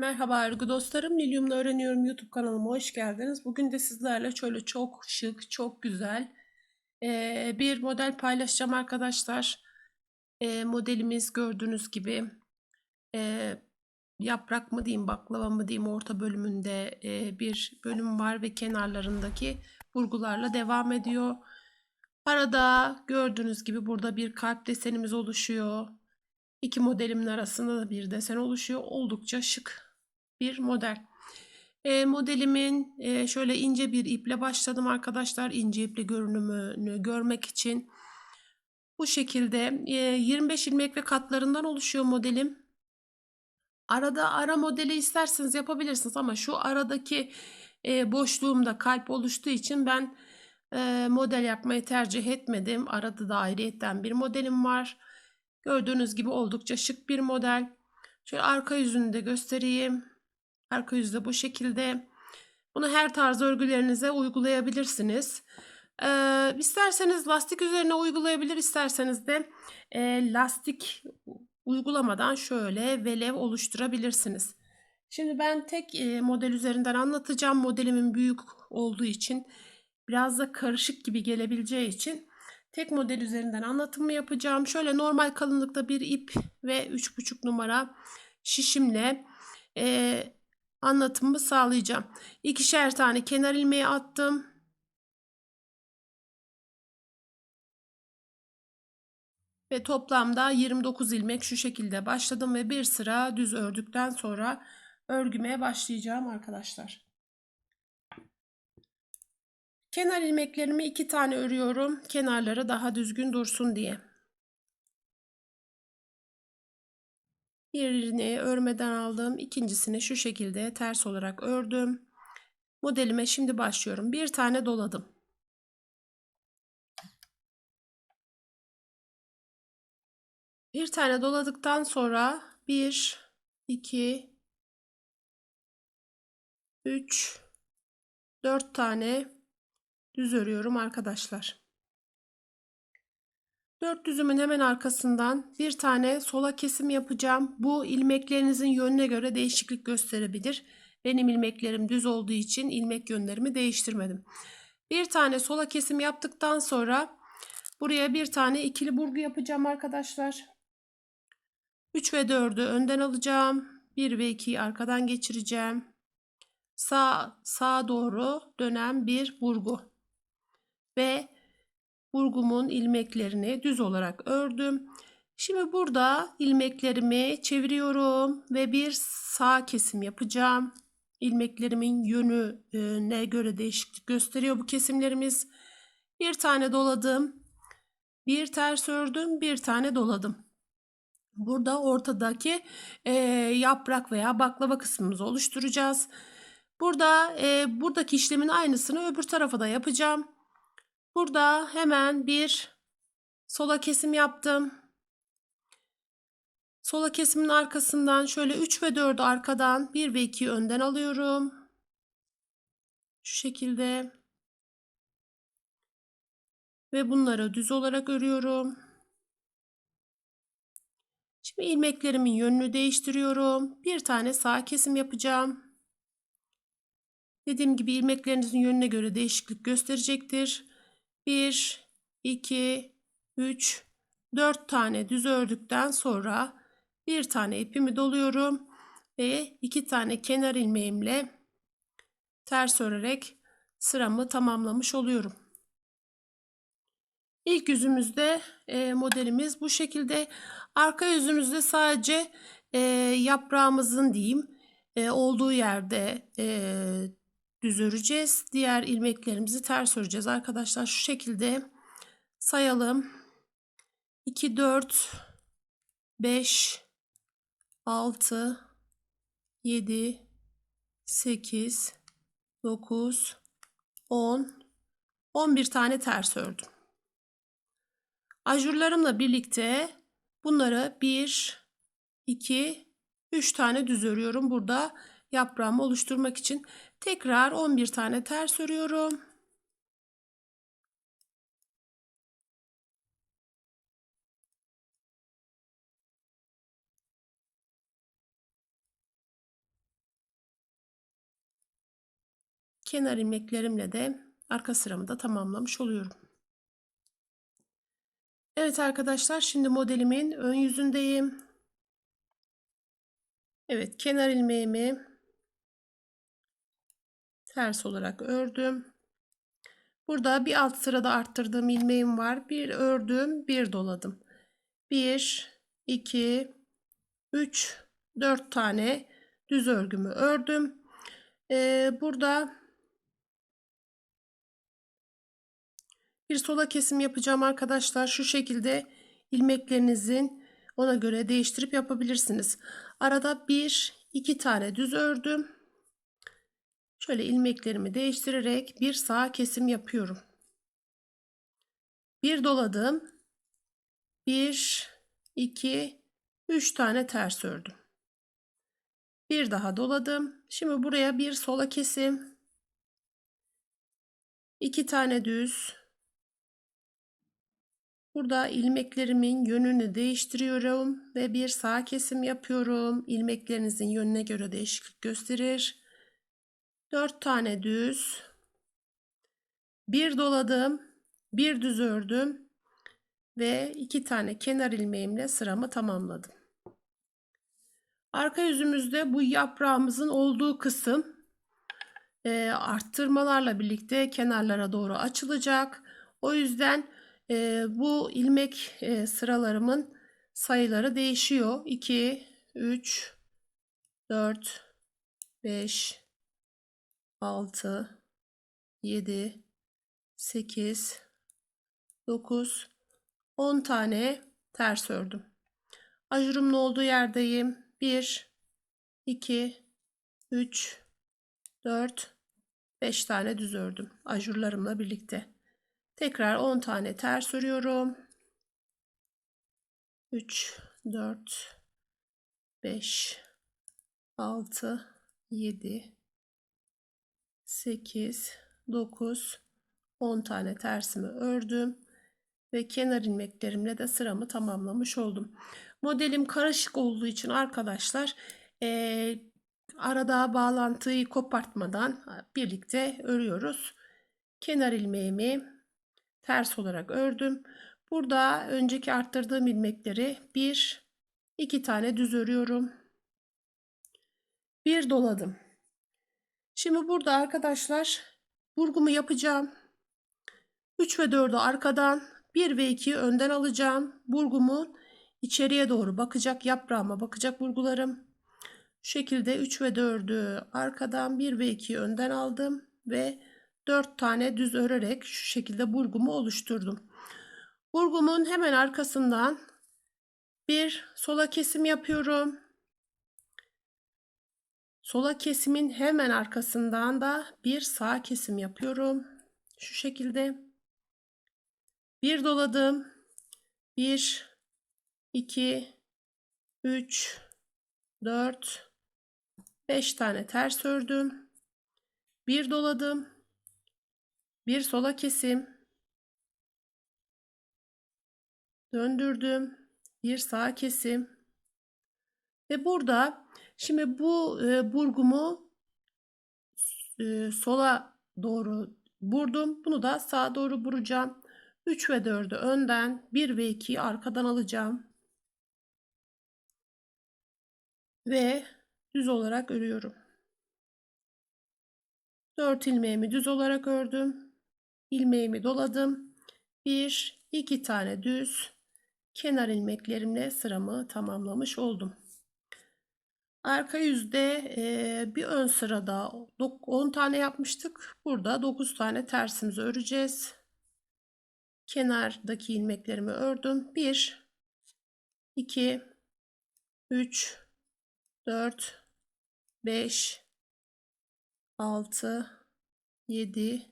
Merhaba örgü dostlarım. Lilyum'la öğreniyorum YouTube kanalıma hoş geldiniz. Bugün de sizlerle şöyle çok şık, çok güzel bir model paylaşacağım arkadaşlar. Modelimiz gördüğünüz gibi yaprak mı diyeyim, baklava mı diyeyim orta bölümünde bir bölüm var ve kenarlarındaki vurgularla devam ediyor. Arada gördüğünüz gibi burada bir kalp desenimiz oluşuyor. İki modelimin arasında da bir desen oluşuyor. Oldukça şık bir model. E, modelimin e, şöyle ince bir iple başladım arkadaşlar. İnce iple görünümünü görmek için. Bu şekilde e, 25 ilmek ve katlarından oluşuyor modelim. Arada ara modeli isterseniz yapabilirsiniz ama şu aradaki e, boşluğumda kalp oluştuğu için ben e, model yapmayı tercih etmedim. Arada da ayrıyetten bir modelim var. Gördüğünüz gibi oldukça şık bir model. Şöyle arka yüzünü de göstereyim. Arka yüzde bu şekilde. Bunu her tarz örgülerinize uygulayabilirsiniz. Ee, isterseniz lastik üzerine uygulayabilir, isterseniz de e, lastik uygulamadan şöyle velev oluşturabilirsiniz. Şimdi ben tek e, model üzerinden anlatacağım. Modelimin büyük olduğu için biraz da karışık gibi gelebileceği için tek model üzerinden anlatımı yapacağım. Şöyle normal kalınlıkta bir ip ve 3,5 numara şişimle e, anlatımımı sağlayacağım. İkişer tane kenar ilmeği attım. Ve toplamda 29 ilmek şu şekilde başladım ve bir sıra düz ördükten sonra örgümeye başlayacağım arkadaşlar. Kenar ilmeklerimi iki tane örüyorum. Kenarları daha düzgün dursun diye. Birini örmeden aldım. İkincisini şu şekilde ters olarak ördüm. Modelime şimdi başlıyorum. Bir tane doladım. Bir tane doladıktan sonra 1, 2, 3, 4 tane düz örüyorum arkadaşlar. Dört düzümün hemen arkasından bir tane sola kesim yapacağım. Bu ilmeklerinizin yönüne göre değişiklik gösterebilir. Benim ilmeklerim düz olduğu için ilmek yönlerimi değiştirmedim. Bir tane sola kesim yaptıktan sonra buraya bir tane ikili burgu yapacağım arkadaşlar. 3 ve 4'ü önden alacağım. 1 ve 2'yi arkadan geçireceğim. Sağ sağa doğru dönen bir burgu. Ve burgumun ilmeklerini düz olarak ördüm. Şimdi burada ilmeklerimi çeviriyorum ve bir sağ kesim yapacağım. İlmeklerimin yönüne göre değişiklik gösteriyor bu kesimlerimiz. Bir tane doladım. Bir ters ördüm, bir tane doladım. Burada ortadaki e, yaprak veya baklava kısmımızı oluşturacağız. Burada e, buradaki işlemin aynısını öbür tarafa da yapacağım. Burada hemen bir sola kesim yaptım. Sola kesimin arkasından şöyle 3 ve 4'ü arkadan 1 ve 2'yi önden alıyorum. Şu şekilde. Ve bunları düz olarak örüyorum. Şimdi ilmeklerimin yönünü değiştiriyorum. Bir tane sağ kesim yapacağım. Dediğim gibi ilmeklerinizin yönüne göre değişiklik gösterecektir. 1, 2, 3, 4 tane düz ördükten sonra bir tane ipimi doluyorum ve iki tane kenar ilmeğimle ters örerek sıramı tamamlamış oluyorum. İlk yüzümüzde e, modelimiz bu şekilde. Arka yüzümüzde sadece e, yaprağımızın diyeyim e, olduğu yerde e, düz öreceğiz. Diğer ilmeklerimizi ters öreceğiz arkadaşlar. Şu şekilde sayalım. 2, 4, 5, 6, 7, 8, 9, 10, 11 tane ters ördüm. Ajurlarımla birlikte bunları 1, 2, 3 tane düz örüyorum. Burada yaprağımı oluşturmak için Tekrar 11 tane ters örüyorum. Kenar ilmeklerimle de arka sıramı da tamamlamış oluyorum. Evet arkadaşlar şimdi modelimin ön yüzündeyim. Evet kenar ilmeğimi ters olarak ördüm. Burada bir alt sırada arttırdığım ilmeğim var. Bir ördüm, bir doladım. 1 2 3 4 tane düz örgümü ördüm. Ee, burada bir sola kesim yapacağım arkadaşlar. Şu şekilde ilmeklerinizin ona göre değiştirip yapabilirsiniz. Arada bir iki tane düz ördüm. Şöyle ilmeklerimi değiştirerek bir sağ kesim yapıyorum. Bir doladım. Bir, iki, üç tane ters ördüm. Bir daha doladım. Şimdi buraya bir sola kesim. iki tane düz. Burada ilmeklerimin yönünü değiştiriyorum ve bir sağ kesim yapıyorum. İlmeklerinizin yönüne göre değişiklik gösterir. 4 tane düz. Bir doladım. Bir düz ördüm. Ve iki tane kenar ilmeğimle sıramı tamamladım. Arka yüzümüzde bu yaprağımızın olduğu kısım e, arttırmalarla birlikte kenarlara doğru açılacak. O yüzden e, bu ilmek e, sıralarımın sayıları değişiyor. 2, 3, 4, 5, 6, 7, 8, 9, 10 tane ters ördüm. Ajurumun olduğu yerdeyim. 1, 2, 3, 4, 5 tane düz ördüm. Ajurlarımla birlikte. Tekrar 10 tane ters örüyorum. 3, 4, 5, 6, 7, 8, 9, 10 tane tersimi ördüm ve kenar ilmeklerimle de sıramı tamamlamış oldum. Modelim karışık olduğu için arkadaşlar e, arada bağlantıyı kopartmadan birlikte örüyoruz. Kenar ilmeğimi ters olarak ördüm. Burada önceki arttırdığım ilmekleri bir, iki tane düz örüyorum. Bir doladım. Şimdi burada arkadaşlar burgumu yapacağım. 3 ve 4'ü arkadan 1 ve 2'yi önden alacağım. Burgumu içeriye doğru bakacak yaprağıma bakacak burgularım. Şu şekilde 3 ve 4'ü arkadan 1 ve 2'yi önden aldım ve 4 tane düz örerek şu şekilde burgumu oluşturdum. Burgumun hemen arkasından bir sola kesim yapıyorum. Sola kesimin hemen arkasından da bir sağ kesim yapıyorum. Şu şekilde. Bir doladım. 1 2 3 4 5 tane ters ördüm. Bir doladım. Bir sola kesim. Döndürdüm. Bir sağ kesim. Ve burada şimdi bu e, burgumu e, sola doğru vurdum. Bunu da sağa doğru vuracağım. 3 ve 4'ü önden 1 ve 2'yi arkadan alacağım. Ve düz olarak örüyorum. 4 ilmeğimi düz olarak ördüm. ilmeğimi doladım. 1 2 tane düz kenar ilmeklerimle sıramı tamamlamış oldum. Arka yüzde e, bir ön sırada 10 tane yapmıştık. Burada 9 tane tersimizi öreceğiz. Kenardaki ilmeklerimi ördüm. 1 2 3 4 5 6 7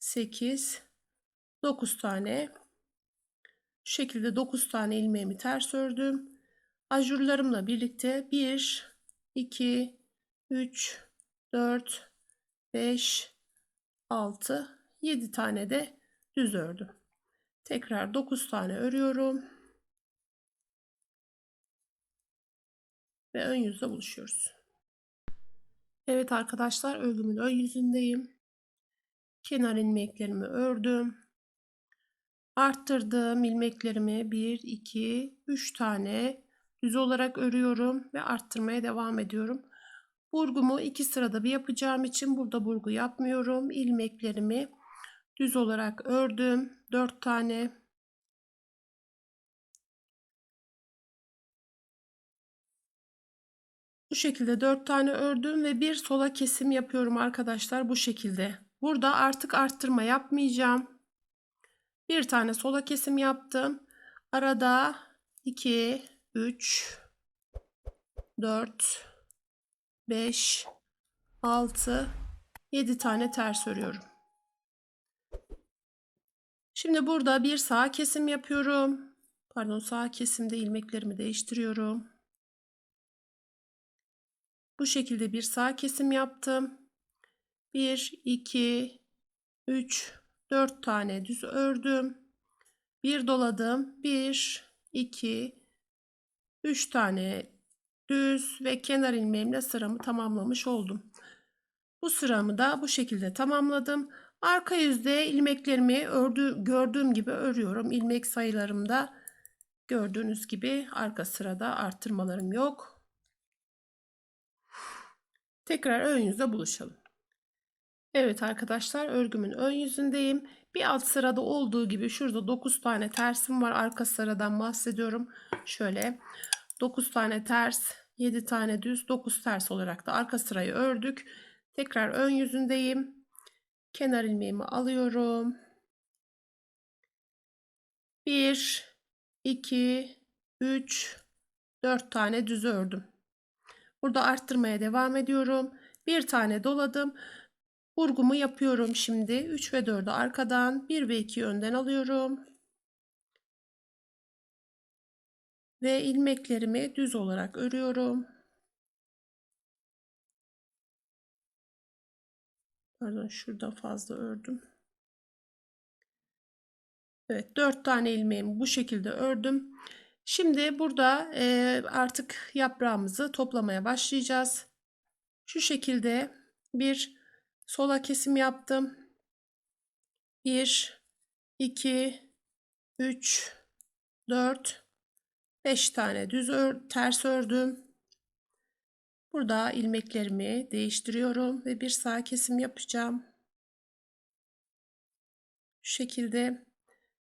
8 9 tane şu şekilde 9 tane ilmeğimi ters ördüm ajurlarımla birlikte 1 2 3 4 5 6 7 tane de düz ördüm tekrar 9 tane örüyorum ve ön yüzde buluşuyoruz Evet arkadaşlar örgümün ön yüzündeyim. Kenar ilmeklerimi ördüm. Arttırdım ilmeklerimi 1, 2, 3 tane düz olarak örüyorum ve arttırmaya devam ediyorum. Burgumu iki sırada bir yapacağım için burada burgu yapmıyorum. İlmeklerimi düz olarak ördüm. 4 tane Bu şekilde 4 tane ördüm ve bir sola kesim yapıyorum arkadaşlar bu şekilde. Burada artık arttırma yapmayacağım. Bir tane sola kesim yaptım. Arada 2, 3, 4, 5, 6, 7 tane ters örüyorum. Şimdi burada bir sağ kesim yapıyorum. Pardon sağ kesimde ilmeklerimi değiştiriyorum. Bu şekilde bir sağ kesim yaptım. 1, 2, 3, 4 tane düz ördüm. Bir doladım. 1, 2, 3 tane düz ve kenar ilmeğimle sıramı tamamlamış oldum. Bu sıramı da bu şekilde tamamladım. Arka yüzde ilmeklerimi ördü, gördüğüm gibi örüyorum. İlmek sayılarımda gördüğünüz gibi arka sırada arttırmalarım yok. Tekrar ön yüzde buluşalım. Evet arkadaşlar örgümün ön yüzündeyim. Bir alt sırada olduğu gibi şurada 9 tane tersim var. Arka sıradan bahsediyorum. Şöyle 9 tane ters, 7 tane düz, 9 ters olarak da arka sırayı ördük. Tekrar ön yüzündeyim. Kenar ilmeğimi alıyorum. 1 2 3 4 tane düz ördüm. Burada arttırmaya devam ediyorum. Bir tane doladım. Burgumu yapıyorum şimdi. 3 ve 4'ü arkadan, 1 ve 2'yi önden alıyorum. Ve ilmeklerimi düz olarak örüyorum. Pardon şurada fazla ördüm. Evet 4 tane ilmeğimi bu şekilde ördüm. Şimdi burada e, artık yaprağımızı toplamaya başlayacağız. Şu şekilde bir sola kesim yaptım. 1, 2, 3, 4, 5 tane düz ör, ters ördüm. Burada ilmeklerimi değiştiriyorum ve bir sağ kesim yapacağım. Şu şekilde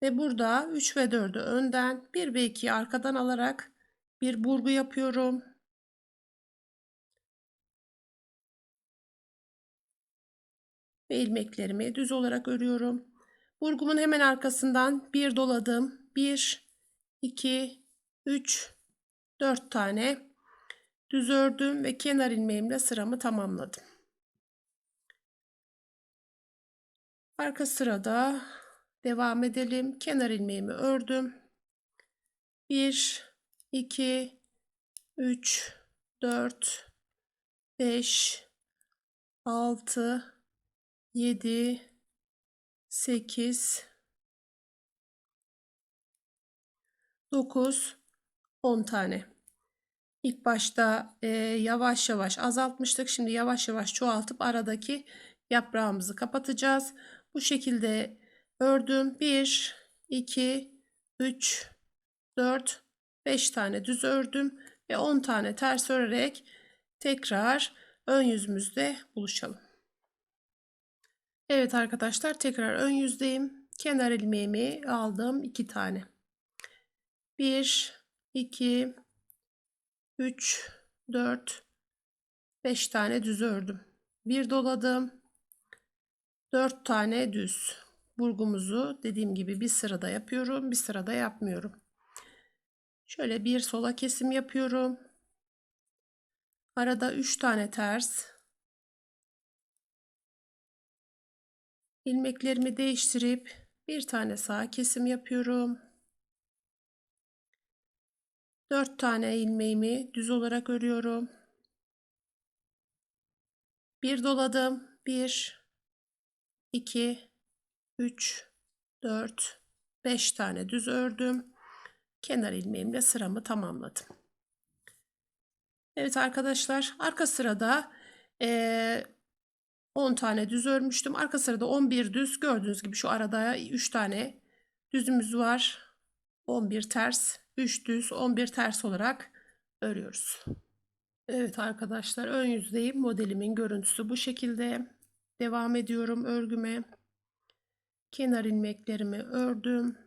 ve burada 3 ve 4'ü önden 1 ve 2'yi arkadan alarak bir burgu yapıyorum. Ve ilmeklerimi düz olarak örüyorum. Burgumun hemen arkasından bir doladım. 1, 2, 3, 4 tane düz ördüm ve kenar ilmeğimle sıramı tamamladım. Arka sırada Devam edelim. Kenar ilmeğimi ördüm. 1, 2, 3, 4, 5, 6, 7, 8, 9, 10 tane. İlk başta e, yavaş yavaş azaltmıştık. Şimdi yavaş yavaş çoğaltıp aradaki yaprağımızı kapatacağız. Bu şekilde ördüm. 1, 2, 3, 4, 5 tane düz ördüm ve 10 tane ters örerek tekrar ön yüzümüzde buluşalım. Evet arkadaşlar tekrar ön yüzdeyim. Kenar ilmeğimi aldım 2 tane. 1, 2, 3, 4, 5 tane düz ördüm. Bir doladım. 4 tane düz burgumuzu dediğim gibi bir sırada yapıyorum, bir sırada yapmıyorum. Şöyle bir sola kesim yapıyorum. Arada 3 tane ters. İlmeklerimi değiştirip bir tane sağ kesim yapıyorum. 4 tane ilmeğimi düz olarak örüyorum. Bir doladım. 1 2 3, 4, 5 tane düz ördüm. Kenar ilmeğimle sıramı tamamladım. Evet arkadaşlar arka sırada Ee, 10 tane düz örmüştüm. Arka sırada 11 düz. Gördüğünüz gibi şu arada 3 tane düzümüz var. 11 ters, 3 düz, 11 ters olarak örüyoruz. Evet arkadaşlar ön yüzdeyim. Modelimin görüntüsü bu şekilde. Devam ediyorum örgüme. Kenar ilmeklerimi ördüm.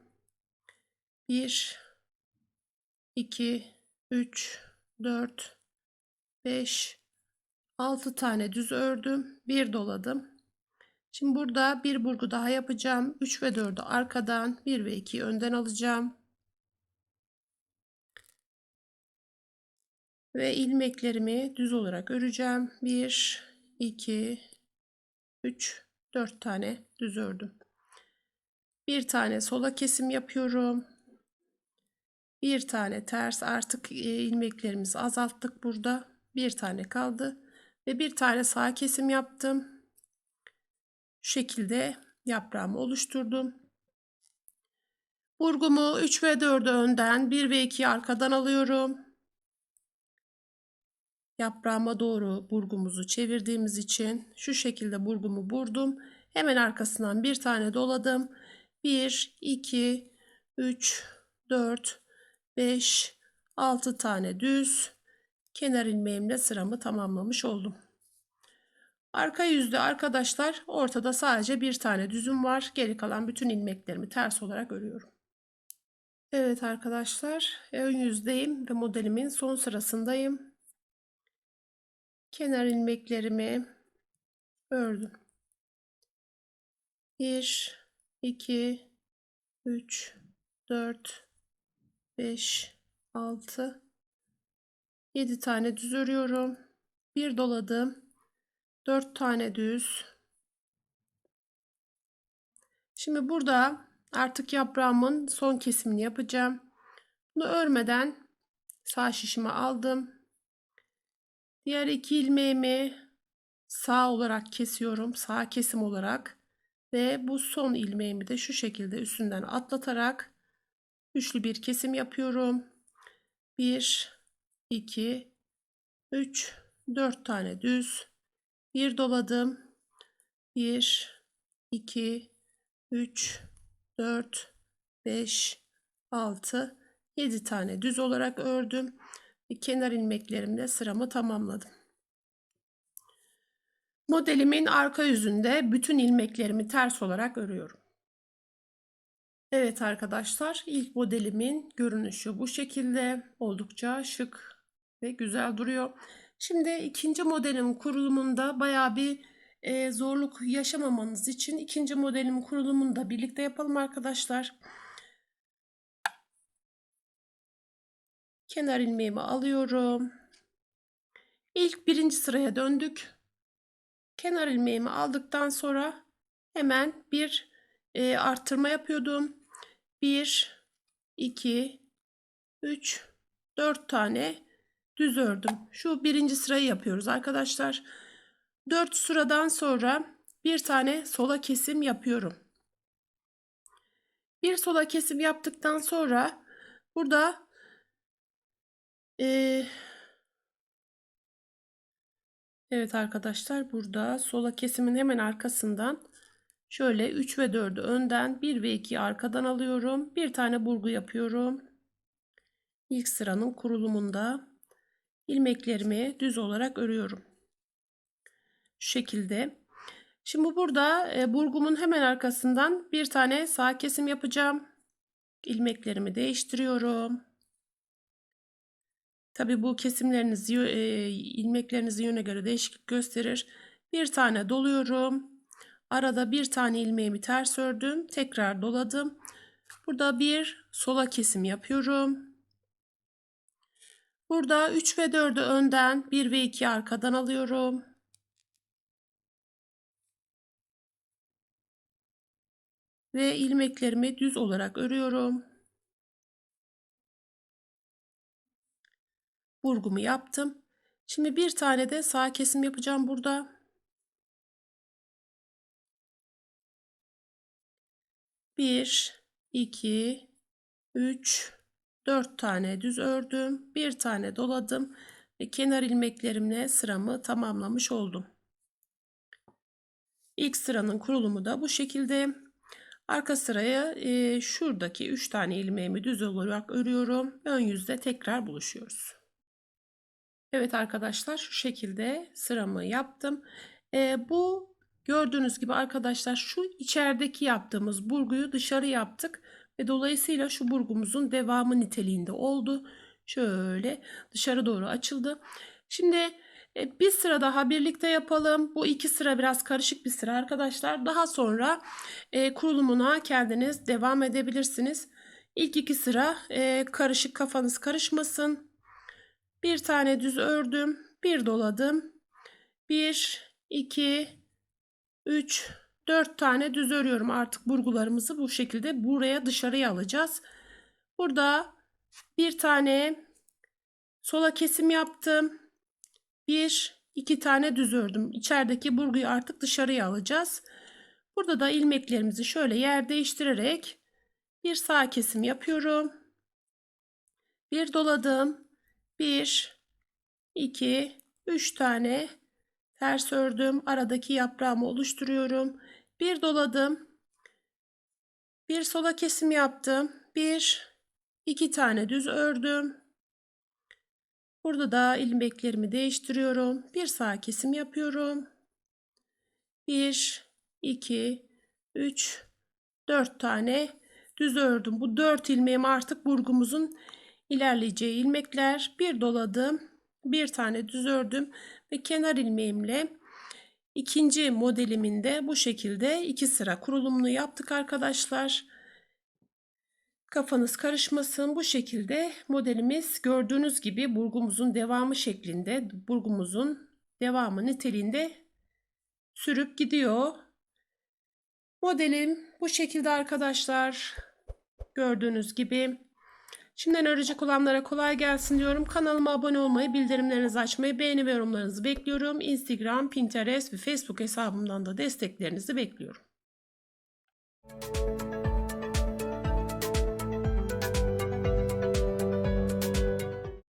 1 2 3 4 5 6 tane düz ördüm. Bir doladım. Şimdi burada bir burgu daha yapacağım. 3 ve 4'ü arkadan, 1 ve 2'yi önden alacağım. Ve ilmeklerimi düz olarak öreceğim. 1 2 3 4 tane düz ördüm. Bir tane sola kesim yapıyorum. Bir tane ters artık e, ilmeklerimizi azalttık burada. Bir tane kaldı ve bir tane sağ kesim yaptım. Şu şekilde yaprağımı oluşturdum. Burgumu 3 ve 4'ü önden 1 ve 2'yi arkadan alıyorum. Yaprağıma doğru burgumuzu çevirdiğimiz için şu şekilde burgumu burdum. Hemen arkasından bir tane doladım. 1, 2, 3, 4, 5, 6 tane düz. Kenar ilmeğimle sıramı tamamlamış oldum. Arka yüzde arkadaşlar ortada sadece bir tane düzüm var. Geri kalan bütün ilmeklerimi ters olarak örüyorum. Evet arkadaşlar ön yüzdeyim ve modelimin son sırasındayım. Kenar ilmeklerimi ördüm. 1 2 3 4 5 6 7 tane düz örüyorum. Bir doladım. 4 tane düz. Şimdi burada artık yaprağımın son kesimini yapacağım. Bunu örmeden sağ şişimi aldım. Diğer iki ilmeğimi sağ olarak kesiyorum. Sağ kesim olarak. Ve bu son ilmeğimi de şu şekilde üstünden atlatarak üçlü bir kesim yapıyorum. 1 2 3 4 tane düz. Bir doladım. 1 2 3 4 5 6 7 tane düz olarak ördüm ve kenar ilmeklerimle sıramı tamamladım. Modelimin arka yüzünde bütün ilmeklerimi ters olarak örüyorum. Evet arkadaşlar ilk modelimin görünüşü bu şekilde. Oldukça şık ve güzel duruyor. Şimdi ikinci modelin kurulumunda baya bir e, zorluk yaşamamanız için ikinci modelin kurulumunu da birlikte yapalım arkadaşlar. Kenar ilmeğimi alıyorum. İlk birinci sıraya döndük. Kenar ilmeğimi aldıktan sonra hemen bir e, arttırma yapıyordum. 1, 2, 3, 4 tane düz ördüm. Şu birinci sırayı yapıyoruz arkadaşlar. 4 sıradan sonra bir tane sola kesim yapıyorum. Bir sola kesim yaptıktan sonra burada e, evet arkadaşlar burada sola kesimin hemen arkasından şöyle 3 ve 4'ü önden 1 ve 2'yi arkadan alıyorum. Bir tane burgu yapıyorum. İlk sıranın kurulumunda ilmeklerimi düz olarak örüyorum. Şu şekilde. Şimdi burada e, burgumun hemen arkasından bir tane sağ kesim yapacağım. İlmeklerimi değiştiriyorum. Tabi bu kesimleriniz e, ilmeklerinizin yöne göre değişiklik gösterir. Bir tane doluyorum. Arada bir tane ilmeğimi ters ördüm. Tekrar doladım. Burada bir sola kesim yapıyorum. Burada 3 ve 4'ü önden 1 ve 2 arkadan alıyorum. Ve ilmeklerimi düz olarak örüyorum. Burgumu yaptım. Şimdi bir tane de sağ kesim yapacağım burada. Bir, iki, üç, 4 tane düz ördüm. Bir tane doladım ve kenar ilmeklerimle sıramı tamamlamış oldum. İlk sıranın kurulumu da bu şekilde. Arka sıraya e, şuradaki 3 tane ilmeğimi düz olarak örüyorum. Ön yüzde tekrar buluşuyoruz. Evet arkadaşlar şu şekilde sıramı yaptım. E, bu gördüğünüz gibi arkadaşlar şu içerideki yaptığımız burguyu dışarı yaptık. Ve dolayısıyla şu burgumuzun devamı niteliğinde oldu. Şöyle dışarı doğru açıldı. Şimdi e, bir sıra daha birlikte yapalım. Bu iki sıra biraz karışık bir sıra arkadaşlar. Daha sonra e, kurulumuna kendiniz devam edebilirsiniz. İlk iki sıra e, karışık kafanız karışmasın. Bir tane düz ördüm. Bir doladım. Bir, iki, üç, dört tane düz örüyorum. Artık burgularımızı bu şekilde buraya dışarıya alacağız. Burada bir tane sola kesim yaptım. Bir, iki tane düz ördüm. İçerideki burguyu artık dışarıya alacağız. Burada da ilmeklerimizi şöyle yer değiştirerek bir sağ kesim yapıyorum. Bir doladım. Bir, iki, üç tane ters ördüm. Aradaki yaprağımı oluşturuyorum. Bir doladım. Bir sola kesim yaptım. Bir, iki tane düz ördüm. Burada da ilmeklerimi değiştiriyorum. Bir sağ kesim yapıyorum. 1, 2, 3, 4 tane düz ördüm. Bu 4 ilmeğim artık burgumuzun ilerleyeceği ilmekler. Bir doladım. Bir tane düz ördüm ve kenar ilmeğimle ikinci modelimin de bu şekilde iki sıra kurulumunu yaptık arkadaşlar. Kafanız karışmasın. Bu şekilde modelimiz gördüğünüz gibi burgumuzun devamı şeklinde, burgumuzun devamı niteliğinde sürüp gidiyor. Modelim bu şekilde arkadaşlar. Gördüğünüz gibi. Şimdiden örecek olanlara kolay gelsin diyorum. Kanalıma abone olmayı, bildirimlerinizi açmayı, beğeni ve yorumlarınızı bekliyorum. Instagram, Pinterest ve Facebook hesabımdan da desteklerinizi bekliyorum.